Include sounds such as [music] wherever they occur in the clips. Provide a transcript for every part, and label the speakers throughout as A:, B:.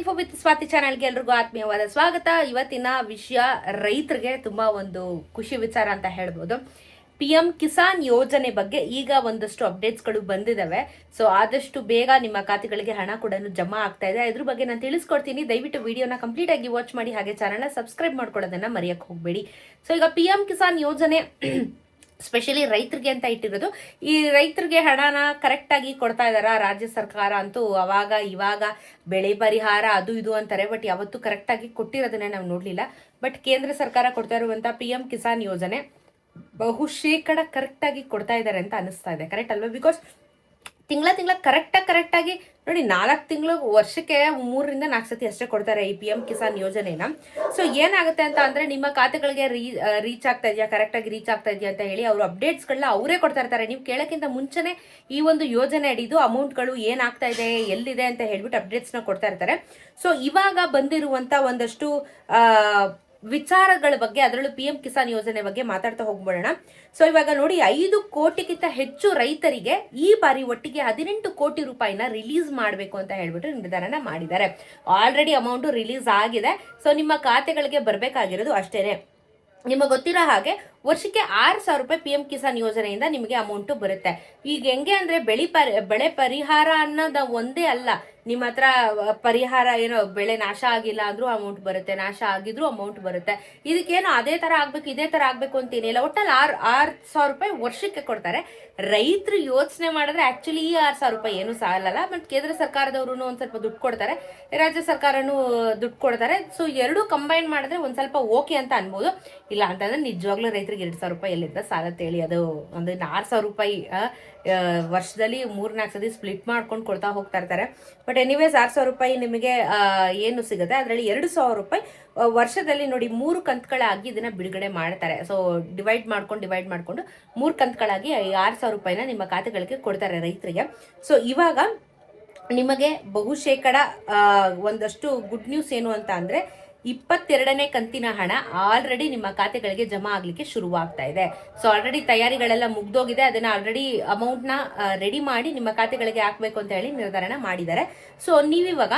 A: Info with Swati ಚಾನಲ್ಗೆ ಎಲ್ರಿಗೂ ಆತ್ಮೀಯವಾದ ಸ್ವಾಗತ. ಇವತ್ತಿನ ವಿಷಯ ರೈತರಿಗೆ ತುಂಬಾ ಒಂದು ಖುಷಿ ವಿಚಾರ ಅಂತ ಹೇಳ್ಬೋದು. ಪಿ ಎಂ ಕಿಸಾನ್ ಯೋಜನೆ ಬಗ್ಗೆ ಈಗ ಒಂದಷ್ಟು ಅಪ್ಡೇಟ್ಸ್ಗಳು ಬಂದಿದ್ದಾವೆ ಸೊ ಆದಷ್ಟು ಬೇಗ ನಿಮ್ಮ ಖಾತೆಗಳಿಗೆ ಹಣ ಕೂಡ ಜಮಾ ಆಗ್ತಾ ಇದೆ. ಇದ್ರ ಬಗ್ಗೆ ನಾನು ತಿಳಿಸ್ಕೊಡ್ತೀನಿ. ದಯವಿಟ್ಟು ವಿಡಿಯೋನ ಕಂಪ್ಲೀಟ್ ಆಗಿ ವಾಚ್ ಮಾಡಿ ಹಾಗೆ ಚಾನಲ್ನ ಸಬ್ಸ್ಕ್ರೈಬ್ ಮಾಡ್ಕೊಳ್ಳೋದನ್ನ ಮರೆಯಕ್ಕೆ ಹೋಗಬೇಡಿ. ಸೊ ಈಗ ಪಿ ಎಂ ಕಿಸಾನ್ ಯೋಜನೆ ಸ್ಪೆಷಲಿ ರೈತರಿಗೆ ಅಂತ ಇಟ್ಟಿರೋದು. ಈ ರೈತರಿಗೆ ಹಣನ ಕರೆಕ್ಟಾಗಿ ಕೊಡ್ತಾ ಇದಾರ ರಾಜ್ಯ ಸರ್ಕಾರ ಅಂತೂ ಅವಾಗ, ಇವಾಗ ಬೆಳೆ ಪರಿಹಾರ ಅದು ಇದು ಅಂತಾರೆ. ಬಟ್ ಯಾವತ್ತೂ ಕರೆಕ್ಟಾಗಿ ಕೊಟ್ಟಿರೋದನ್ನ ನಾವು ನೋಡಲಿಲ್ಲ. ಬಟ್ ಕೇಂದ್ರ ಸರ್ಕಾರ ಕೊಡ್ತಾ ಇರುವಂಥ ಪಿ ಎಂ ಕಿಸಾನ್ ಯೋಜನೆ ಬಹುಶೇಕಡ ಕರೆಕ್ಟಾಗಿ ಕೊಡ್ತಾ ಇದ್ದಾರೆ ಅಂತ ಅನಿಸ್ತಾ ಇದೆ. ಕರೆಕ್ಟ್ ಅಲ್ವಾ? ಬಿಕಾಸ್ ತಿಂಗಳ ತಿಂಗಳ ಕರೆಕ್ಟಾಗಿ ಕರೆಕ್ಟಾಗಿ ನೋಡಿ ನಾಲ್ಕು ತಿಂಗಳು ವರ್ಷಕ್ಕೆ ಮೂರರಿಂದ ನಾಲ್ಕು ಸತಿ ಅಷ್ಟೇ ಕೊಡ್ತಾರೆ ಈ ಪಿ ಎಂ ಕಿಸಾನ್ ಯೋಜನೆನ. ಸೊ ಏನಾಗುತ್ತೆ ಅಂತ ಅಂದರೆ ನಿಮ್ಮ ಖಾತೆಗಳಿಗೆ ರೀ ರೀಚ್ ಆಗ್ತಾ ಇದೆಯಾ ಕರೆಕ್ಟಾಗಿ ರೀಚ್ ಆಗ್ತಾ ಇದೆಯಾ ಅಂತ ಹೇಳಿ ಅವರು ಅಪ್ಡೇಟ್ಸ್ಗಳನ್ನ ಅವರೇ ಕೊಡ್ತಾ ಇರ್ತಾರೆ. ನೀವು ಕೇಳೋಕ್ಕಿಂತ ಮುಂಚೆನೇ ಈ ಒಂದು ಯೋಜನೆ ಹಿಡಿದು ಅಮೌಂಟ್ಗಳು ಏನಾಗ್ತಾ ಇದೆ, ಎಲ್ಲಿದೆ ಅಂತ ಹೇಳ್ಬಿಟ್ಟು ಅಪ್ಡೇಟ್ಸ್ನ ಕೊಡ್ತಾ ಇರ್ತಾರೆ. ಸೊ ಇವಾಗ ಬಂದಿರುವಂಥ ಒಂದಷ್ಟು ವಿಚಾರಗಳ ಬಗ್ಗೆ, ಅದರಲ್ಲೂ ಪಿ ಎಂ ಕಿಸಾನ್ ಯೋಜನೆ ಬಗ್ಗೆ ಮಾತಾಡ್ತಾ ಹೋಗ್ಬಿಡೋಣ. ಸೊ ಇವಾಗ ನೋಡಿ, ಐದು ಕೋಟಿಗಿಂತ ಹೆಚ್ಚು ರೈತರಿಗೆ ಈ ಬಾರಿ ಒಟ್ಟಿಗೆ ಹದಿನೆಂಟು ಕೋಟಿ ರೂಪಾಯಿನ ರಿಲೀಸ್ ಮಾಡಬೇಕು ಅಂತ ಹೇಳ್ಬಿಟ್ಟು ನಿರ್ಧಾರನ ಮಾಡಿದ್ದಾರೆ. ಆಲ್ರೆಡಿ ಅಮೌಂಟ್ ರಿಲೀಸ್ ಆಗಿದೆ. ಸೊ ನಿಮ್ಮ ಖಾತೆಗಳಿಗೆ ಬರಬೇಕಾಗಿರೋದು ಅಷ್ಟೇನೆ. ನಿಮಗೆ ಗೊತ್ತಿರೋ ಹಾಗೆ, ವರ್ಷಕ್ಕೆ ಆರು ಸಾವಿರ ರೂಪಾಯಿ ಪಿ ಎಂ ಕಿಸಾನ್ ಯೋಜನೆಯಿಂದ ನಿಮಗೆ ಅಮೌಂಟ್ ಬರುತ್ತೆ. ಈಗ ಹೆಂಗೆ ಅಂದ್ರೆ, ಬೆಳಿ ಪರಿ, ಬೆಳೆ ಪರಿಹಾರ ಅನ್ನೋದು ಒಂದೇ ಅಲ್ಲ. ನಿಮ್ಮ ಹತ್ರ ಪರಿಹಾರ ಏನೋ ಬೆಳೆ ನಾಶ ಆಗಿಲ್ಲ ಅಂದ್ರೂ ಅಮೌಂಟ್ ಬರುತ್ತೆ, ನಾಶ ಆಗಿದ್ರು ಅಮೌಂಟ್ ಬರುತ್ತೆ. ಇದಕ್ಕೇನೋ ಅದೇ ತರ ಆಗ್ಬೇಕು, ಇದೇ ತರ ಆಗ್ಬೇಕು ಅಂತೇನಿಲ್ಲ ಒಟ್ಟಲ್ಲಿ ಆರ್ ಆರ್ ಸಾವಿರ ರೂಪಾಯಿ ವರ್ಷಕ್ಕೆ ಕೊಡ್ತಾರೆ. ರೈತರು ಯೋಚನೆ ಮಾಡಿದ್ರೆ ಆಕ್ಚುಲಿ ಈ ಆರ್ ಸಾವಿರ ರೂಪಾಯಿ ಏನು ಸಾಲಲ್ಲ ಬಟ್ ಕೇಂದ್ರ ಸರ್ಕಾರದವರು ಒಂದ್ ಸ್ವಲ್ಪ ದುಡ್ಡು ಕೊಡ್ತಾರೆ, ರಾಜ್ಯ ಸರ್ಕಾರನು ದುಡ್ಡು ಕೊಡ್ತಾರೆ. ಸೊ ಎರಡೂ ಕಂಬೈನ್ ಮಾಡಿದ್ರೆ ಒಂದ್ ಸ್ವಲ್ಪ ಓಕೆ ಅಂತ ಅನ್ಬೋದು. ಇಲ್ಲ, ಅಂತಂದ್ರೆ ನಿಜವಾಗ್ಲೂ ರೈತರಿಗೆ ಎರಡು ಸಾವಿರ ರೂಪಾಯಿ ಎಲ್ಲಿಂದ ಸಾಲ ತೇಳಿ, ಅದು ಒಂದು ಆರು ಸಾವಿರ ರೂಪಾಯಿ ವರ್ಷದಲ್ಲಿ ಮೂರು ನಾಲ್ಕು ಸತಿ ಸ್ಪ್ಲಿಟ್ ಮಾಡ್ಕೊಂಡು ಕೊಡ್ತಾ ಹೋಗ್ತಾ ಇರ್ತಾರೆ. ಬಟ್ ಎನಿವೇಸ್ ಆರ್ ಸಾವಿರ ರೂಪಾಯಿ ನಿಮಗೆ ಏನು ಸಿಗುತ್ತೆ? ಅದರಲ್ಲಿ ಎರಡು ಸಾವಿರ ರೂಪಾಯಿ ವರ್ಷದಲ್ಲಿ ನೋಡಿ ಮೂರು ಕಂತುಗಳಾಗಿ ಇದನ್ನ ಬಿಡುಗಡೆ ಮಾಡ್ತಾರೆ. ಸೊ ಡಿವೈಡ್ ಮಾಡ್ಕೊಂಡು ಡಿವೈಡ್ ಮಾಡ್ಕೊಂಡು ಮೂರು ಕಂತುಗಳಾಗಿ ಆರು ಸಾವಿರ ರೂಪಾಯಿನ ನಿಮ್ಮ ಖಾತೆಗಳಿಗೆ ಕೊಡ್ತಾರೆ ರೈತರಿಗೆ. ಸೊ ಇವಾಗ ನಿಮಗೆ ಬಹುಶೇಕಡ ಒಂದಷ್ಟು ಗುಡ್ ನ್ಯೂಸ್ ಏನು ಅಂತ ಅಂದ್ರೆ ಇಪ್ಪತ್ತೆರಡನೇ ಕಂತಿನ ಹಣ ಆಲ್ರೆಡಿ ನಿಮ್ಮ ಖಾತೆಗಳಿಗೆ ಜಮಾ ಆಗ್ಲಿಕ್ಕೆ ಶುರುವಾಗ್ತಾ ಇದೆ. ಸೊ ಆಲ್ರೆಡಿ ತಯಾರಿಗಳೆಲ್ಲ ಮುಗ್ದೋಗಿದೆ. ಅದನ್ನ ಆಲ್ರೆಡಿ ಅಮೌಂಟ್ನ ರೆಡಿ ಮಾಡಿ ನಿಮ್ಮ ಖಾತೆಗಳಿಗೆ ಹಾಕ್ಬೇಕು ಅಂತ ಹೇಳಿ ನಿರ್ಧಾರನ ಮಾಡಿದ್ದಾರೆ. ಸೊ ನೀವಿವಾಗ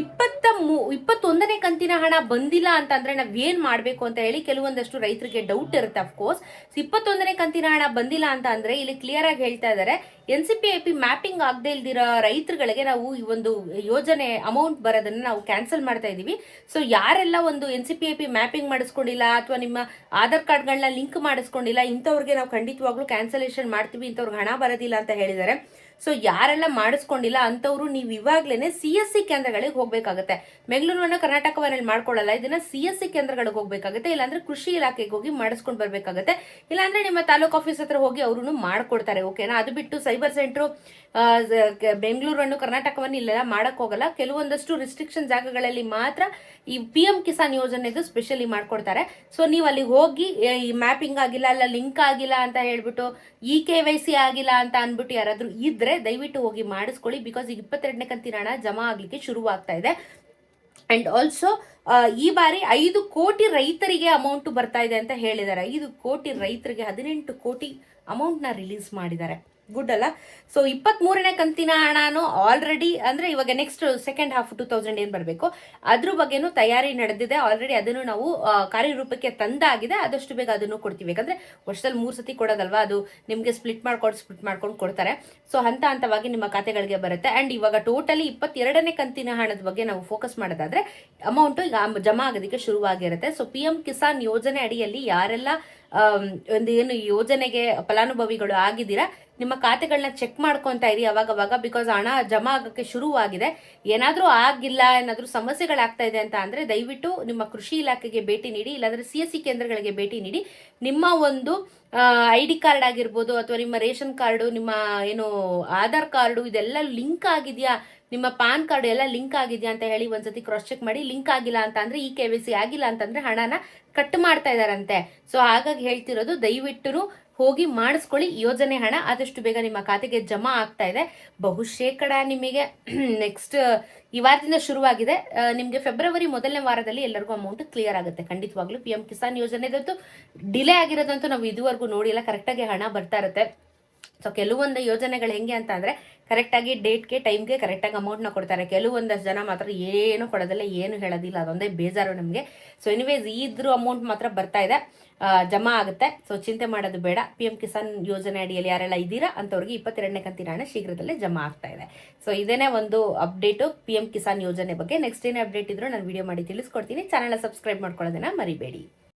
A: ಇಪ್ಪತ್ತ ಮೂ, ಇಪ್ಪತ್ತೊಂದನೇ ಕಂತಿನ ಹಣ ಬಂದಿಲ್ಲ ಅಂತಂದ್ರೆ ನಾವ್ ಏನ್ ಮಾಡ್ಬೇಕು ಅಂತ ಹೇಳಿ ಕೆಲವೊಂದಷ್ಟು ರೈತರಿಗೆ ಡೌಟ್ ಇರುತ್ತೆ ಅಫ್ಕೋರ್ಸ್ ಇಪ್ಪತ್ತೊಂದನೇ ಕಂತಿನ ಹಣ ಬಂದಿಲ್ಲ ಅಂತ ಅಂದ್ರೆ ಇಲ್ಲಿ ಕ್ಲಿಯರ್ ಆಗಿ ಹೇಳ್ತಾ ಇದ್ದಾರೆ N C P I P mapping ಆಗದೆ ಇಲ್ದಿರೋ ರೈತರುಗಳಿಗೆ ನಾವು ಈ ಒಂದು ಯೋಜನೆ ಅಮೌಂಟ್ ಬರೋದನ್ನ ನಾವು ಕ್ಯಾನ್ಸಲ್ ಮಾಡ್ತಾ ಇದೀವಿ. ಸೊ ಯಾರೆಲ್ಲ ಒಂದು N C P I P mapping ಮಾಡಿಸ್ಕೊಂಡಿಲ್ಲ ಅಥವಾ ನಿಮ್ಮ ಆಧಾರ್ ಕಾರ್ಡ್ಗಳನ್ನ ಲಿಂಕ್ ಮಾಡಿಸ್ಕೊಂಡಿಲ್ಲ, ಇಂಥವ್ರಿಗೆ ನಾವು ಖಂಡಿತವಾಗ್ಲೂ ಕ್ಯಾನ್ಸಲೇಷನ್ ಮಾಡ್ತೀವಿ, ಇಂಥವ್ರಿಗೆ ಹಣ ಬರೋದಿಲ್ಲ ಅಂತ ಹೇಳಿದ್ದಾರೆ ಸೊ ಯಾರೆಲ್ಲ ಮಾಡಿಸ್ಕೊಂಡಿಲ್ಲ ಅಂಥವ್ರು ನೀವು ಇವಾಗ್ಲೇನೆ ಸಿ ಎಸ್ ಸಿ ಕೇಂದ್ರಗಳಿಗೆ ಹೋಗಬೇಕಾಗುತ್ತೆ. ಬೆಂಗಳೂರನ್ನ ಕರ್ನಾಟಕವನ್ನಲ್ಲಿ ಮಾಡ್ಕೊಳ್ಳಲ್ಲ, ಇದನ್ನ ಸಿ ಎಸ್ ಸಿ ಕೇಂದ್ರಗಳಿಗೆ ಹೋಗಬೇಕಾಗುತ್ತೆ, ಇಲ್ಲಾಂದ್ರೆ ಕೃಷಿ ಇಲಾಖೆಗೆ ಹೋಗಿ ಮಾಡಿಸ್ಕೊಂಡು ಬರಬೇಕಾಗುತ್ತೆ. ಇಲ್ಲಾಂದ್ರೆ ನಿಮ್ಮ ತಾಲೂಕು ಆಫೀಸ್ ಹತ್ರ ಹೋಗಿ ಅವರು ಮಾಡ್ಕೊಡ್ತಾರೆ ಓಕೆನಾ ಅದು ಬಿಟ್ಟು ಸೈಬರ್ ಸೆಂಟ್ರು ಬೆಂಗಳೂರನ್ನು, ಕರ್ನಾಟಕವನ್ನು ಇಲ್ಲೆಲ್ಲ ಮಾಡಕ್ ಹೋಗಲ್ಲ. ಕೆಲವೊಂದಷ್ಟು ರಿಸ್ಟ್ರಿಕ್ಷನ್ ಜಾಗಗಳಲ್ಲಿ ಮಾತ್ರ ಈ ಪಿ ಎಂ ಕಿಸಾನ್ ಯೋಜನೆದು ಸ್ಪೆಷಲಿ ಮಾಡ್ಕೊಡ್ತಾರೆ. ಸೊ ನೀವು ಅಲ್ಲಿ ಹೋಗಿ ಈ ಮ್ಯಾಪಿಂಗ್ ಆಗಿಲ್ಲ, ಅಲ್ಲ ಲಿಂಕ್ ಆಗಿಲ್ಲ ಅಂತ ಹೇಳ್ಬಿಟ್ಟು ಇ ಕೆ ವೈ ಸಿ ಆಗಿಲ್ಲ ಅಂತ ಅನ್ಬಿಟ್ಟು ಯಾರಾದ್ರೂ ಇದ್ರೆ ದಯವಿಟ್ಟು ಹೋಗಿ ಮಾಡಿಸ್ಕೊಳ್ಳಿ ಬಿಕಾಸ್ ಈಗ ಇಪ್ಪತ್ತೆರಡನೇ ಕಂತಿನ ಹಣ ಜಮಾ ಆಗ್ಲಿಕ್ಕೆ ಶುರುವಾಗ್ತಾ ಇದೆ. ಅಂಡ್ ಆಲ್ಸೋ ಈ ಬಾರಿ ಐದು ಕೋಟಿ ರೈತರಿಗೆ ಅಮೌಂಟ್ ಬರ್ತಾ ಇದೆ ಅಂತ ಹೇಳಿದ್ದಾರೆ. ಐದು ಕೋಟಿ ರೈತರಿಗೆ ಹದಿನೆಂಟು ಕೋಟಿ ಅಮೌಂಟ್ನ ರಿಲೀಸ್ ಮಾಡಿದ್ದಾರೆ. ಗುಡ್ ಅಲ್ಲ? ಸೊ ಇಪ್ಪತ್ತ್ ಮೂರನೇ ಕಂತಿನ ಹಣನು ಆಲ್ರೆಡಿ ಅಂದ್ರೆ ಇವಾಗ next second half two thousand ಏನ್ ಬರಬೇಕು? ಅದ್ರ ಬಗ್ಗೆನೂ ತಯಾರಿ ನಡೆದಿದೆ. ಆಲ್ರೆಡಿ ಅದನ್ನು ನಾವು ಕಾರ್ಯರೂಪಕ್ಕೆ ತಂದಾಗಿದೆ. ಆದಷ್ಟು ಬೇಗ ಅದನ್ನು ಕೊಡ್ತೀವಿ. ಯಾಕಂದ್ರೆ ವರ್ಷದಲ್ಲಿ ಮೂರು ಸತಿ ಕೊಡೋದಲ್ವಾ? ಅದು ನಿಮಗೆ ಸ್ಪ್ಲಿಟ್ ಮಾಡ್ಕೊಂಡು ಸ್ಪ್ಲಿಟ್ ಮಾಡ್ಕೊಂಡು ಕೊಡ್ತಾರೆ. ಸೊ ಹಂತ ಹಂತವಾಗಿ ನಿಮ್ಮ ಖಾತೆಗಳಿಗೆ ಬರುತ್ತೆ. ಅಂಡ್ ಇವಾಗ ಟೋಟಲಿ ಇಪ್ಪತ್ತೆರಡನೇ ಕಂತಿನ ಹಣದ ಬಗ್ಗೆ ನಾವು ಫೋಕಸ್ ಮಾಡೋದಾದ್ರೆ ಅಮೌಂಟ್ ಈಗ ಜಮಾ ಆಗೋದಕ್ಕೆ ಶುರುವಾಗಿರುತ್ತೆ. ಸೊ ಪಿ ಎಂ ಕಿಸಾನ್ ಯೋಜನೆ ಅಡಿಯಲ್ಲಿ ಯಾರೆಲ್ಲ ಒಂದು ಏನು ಯೋಜನೆಗೆ ಫಲಾನುಭವಿಗಳು ಆಗಿದ್ದೀರಾ? ನಿಮ್ಮ ಖಾತೆಗಳನ್ನ ಚೆಕ್ ಮಾಡ್ಕೊತಾ ಇರಿ ಅವಾಗ ಅವಾಗ ಬಿಕಾಸ್ ಹಣ ಜಮಾ ಆಗಕ್ಕೆ ಶುರುವಾಗಿದೆ. ಏನಾದರೂ ಆಗಿಲ್ಲ, ಏನಾದರೂ ಸಮಸ್ಯೆಗಳಾಗ್ತಾ ಇದೆ ಅಂತ ಅಂದ್ರೆ ದಯವಿಟ್ಟು ನಿಮ್ಮ ಕೃಷಿ ಇಲಾಖೆಗೆ ಭೇಟಿ ನೀಡಿ, ಇಲ್ಲಾಂದ್ರೆ ಸಿ ಎಸ್ ಸಿ ಕೇಂದ್ರಗಳಿಗೆ ಭೇಟಿ ನೀಡಿ. ನಿಮ್ಮ ಒಂದು ಐ ಡಿ ಕಾರ್ಡ್ ಆಗಿರ್ಬೋದು ಅಥವಾ ನಿಮ್ಮ ರೇಷನ್ ಕಾರ್ಡು, ನಿಮ್ಮ, ಏನು, ಆಧಾರ್ ಕಾರ್ಡು, ಇದೆಲ್ಲ ಲಿಂಕ್ ಆಗಿದೆಯಾ? ನಿಮ್ಮ ಪಾನ್ ಕಾರ್ಡ್ ಎಲ್ಲ ಲಿಂಕ್ ಆಗಿದೆಯಾ ಅಂತ ಹೇಳಿ ಒಂದ್ಸತಿ ಕ್ರಾಸ್ ಚೆಕ್ ಮಾಡಿ ಲಿಂಕ್ ಆಗಿಲ್ಲ ಅಂತ ಅಂದ್ರೆ ಈ ಕೆ ವೈ ಸಿ ಆಗಿಲ್ಲ ಅಂತಂದ್ರೆ ಹಣನ ಕಟ್ ಮಾಡ್ತಾ ಇದಾರಂತೆ ಸೊ ಹಾಗಾಗಿ ಹೇಳ್ತಿರೋದು ದಯವಿಟ್ಟು ಹೋಗಿ ಮಾಡಿಸ್ಕೊಳ್ಳಿ. ಯೋಜನೆ ಹಣ ಆದಷ್ಟು ಬೇಗ ನಿಮ್ಮ ಖಾತೆಗೆ ಜಮಾ ಆಗ್ತಾ ಇದೆ. ಬಹುಶೇಕಡ ನಿಮಗೆ [clears throat] ನೆಕ್ಸ್ಟ್ ಈ ಶುರುವಾಗಿದೆ. ನಿಮಗೆ ನಿಮ್ಗೆ ಫೆಬ್ರವರಿ ಮೊದಲನೇ ವಾರದಲ್ಲಿ ಎಲ್ಲರಿಗೂ ಅಮೌಂಟ್ ಕ್ಲಿಯರ್ ಆಗುತ್ತೆ. ಖಂಡಿತವಾಗ್ಲೂ ಪಿ ಎಂ ಕಿಸಾನ್ ಯೋಜನೆದಂತೂ ಡಿಲೇ ಆಗಿರೋದಂತೂ ನಾವು ಇದುವರೆಗೂ ನೋಡಿಲ್ಲ. ಕರೆಕ್ಟಾಗಿ ಹಣ ಬರ್ತಾ ಇರುತ್ತೆ. ಸೊ ಕೆಲವೊಂದು ಯೋಜನೆಗಳು ಹೆಂಗೆ ಅಂತ ಅಂದ್ರೆ ಕರೆಕ್ಟಾಗಿ ಡೇಟ್ಗೆ, ಟೈಮ್ಗೆ ಕರೆಕ್ಟಾಗಿ ಅಮೌಂಟ್ನ ಕೊಡ್ತಾರೆ. ಕೆಲವೊಂದಷ್ಟು ಜನ ಮಾತ್ರ ಏನು ಕೊಡೋದಿಲ್ಲ, ಏನು ಹೇಳೋದಿಲ್ಲ. ಅದೊಂದೇ ಬೇಜಾರು ನಮಗೆ. ಸೊ ಎನಿವೇಸ್ ಇದ್ರ ಅಮೌಂಟ್ ಮಾತ್ರ ಬರ್ತಾ ಇದೆ. ಜಮಾ ಆಗುತ್ತೆ. ಸೊ ಚಿಂತೆ ಮಾಡೋದು ಬೇಡ. ಪಿ ಎಂ ಕಿಸಾನ್ ಯೋಜನೆ ಅಡಿಯಲ್ಲಿ ಯಾರೆಲ್ಲ ಇದ್ದೀರಾ ಅಂಥವ್ರಿಗೆ ಇಪ್ಪತ್ತೆರಡನೇ ಕಂತಿನ ಹಣ ಶೀಘ್ರದಲ್ಲೇ ಜಮಾ ಆಗ್ತಾ ಇದೆ. ಸೊ ಇದೇನೇ ಒಂದು ಅಪ್ಡೇಟು ಪಿ ಎಂ ಕಿಸಾನ್ ಯೋಜನೆ ಬಗ್ಗೆ. ನೆಕ್ಸ್ಟ್ ಏನೇ ಅಪ್ಡೇಟ್ ಇದ್ರೂ ನಾನು ವಿಡಿಯೋ ಮಾಡಿ ತಿಳಿಸ್ಕೊಡ್ತೀನಿ. ಚಾನಲ್ ಸಬ್ಸ್ಕ್ರೈಬ್ ಮಾಡ್ಕೊಳ್ಳೋದನ್ನ ಮರಿಬೇಡಿ.